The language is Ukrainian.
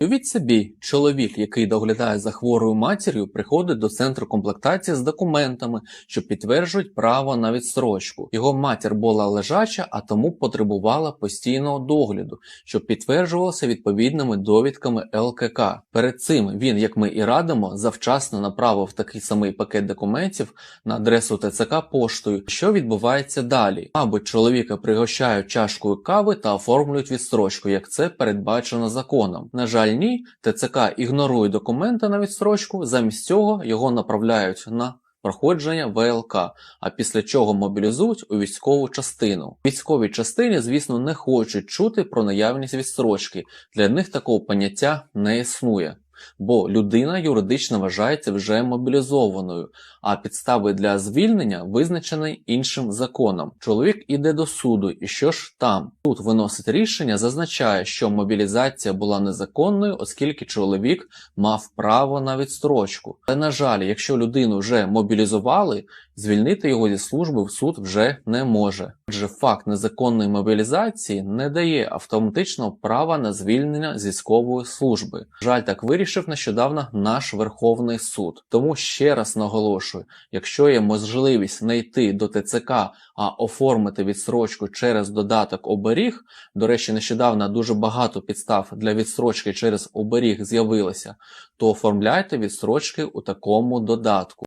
Уявіть собі, чоловік, який доглядає за хворою матір'ю, приходить до центру комплектації з документами, що підтверджують право на відстрочку. Його матір була лежача, а тому потребувала постійного догляду, що підтверджувалося відповідними довідками ЛКК. Перед цим він, як ми і радимо, завчасно направив такий самий пакет документів на адресу ТЦК поштою. Що відбувається далі? Мабуть, чоловіка пригощають чашкою кави та оформлюють відстрочку, як це передбачено законом. На жаль, ні, ТЦК ігнорує документи на відстрочку, замість цього його направляють на проходження ВЛК, а після чого мобілізують у військову частину. Військові частині, звісно, не хочуть чути про наявність відстрочки. Для них такого поняття не існує. Бо людина юридично вважається вже мобілізованою, а підстави для звільнення визначені іншим законом. Чоловік іде до суду, і що ж там? Суд виносить рішення, зазначає, що мобілізація була незаконною, оскільки чоловік мав право на відстрочку. Але на жаль, якщо людину вже мобілізували, звільнити його зі служби в суд вже не може. Отже, факт незаконної мобілізації не дає автоматичного права на звільнення з військової служби. Жаль, так вирішив нещодавно наш Верховний суд. Тому ще раз наголошую: якщо є можливість не йти до ТЦК, а оформити відсрочку через додаток оберіг. До речі, нещодавно дуже багато підстав для відсрочки через оберіг з'явилося, то оформляйте відсрочки у такому додатку.